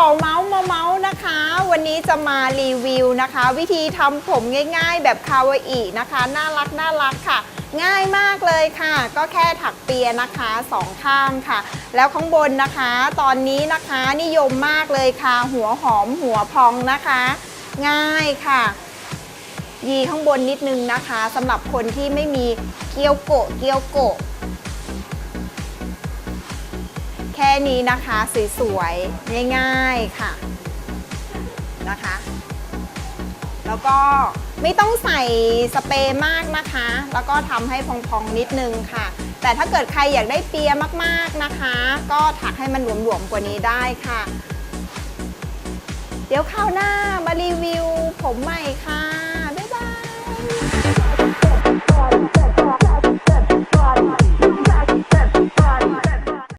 หมอเมาส์เมาส์นะคะ วันนี้จะมารีวิวนะคะ วิธีทำผมง่าย ๆ แบบคาวาอินะคะ น่ารักน่ารักค่ะ ง่ายมากเลยค่ะ ก็แค่ถักเปียนะคะสองข้างค่ะ แล้วข้างบนนะคะ ตอนนี้นะคะนิยมมากเลยค่ะ หัวหอมหัวพองนะคะ ง่ายค่ะยีข้างบนนิดนึงนะคะสำหรับคนที่ไม่มีเกี๊ยวโกะเกี๊ยวโกะ แค่นี้นะคะสวยๆง่ายๆค่ะนะคะ แล้วก็ไม่ต้องใส่สเปรย์มากนะคะ แล้วก็ทำให้พองๆนิดนึงค่ะ แต่ถ้าเกิดใครอยากได้เปียมากๆนะคะ ก็ถักให้มันหลวมๆกว่านี้ได้ค่ะ เดี๋ยวคราวหน้ามารีวิวผมใหม่ค่ะ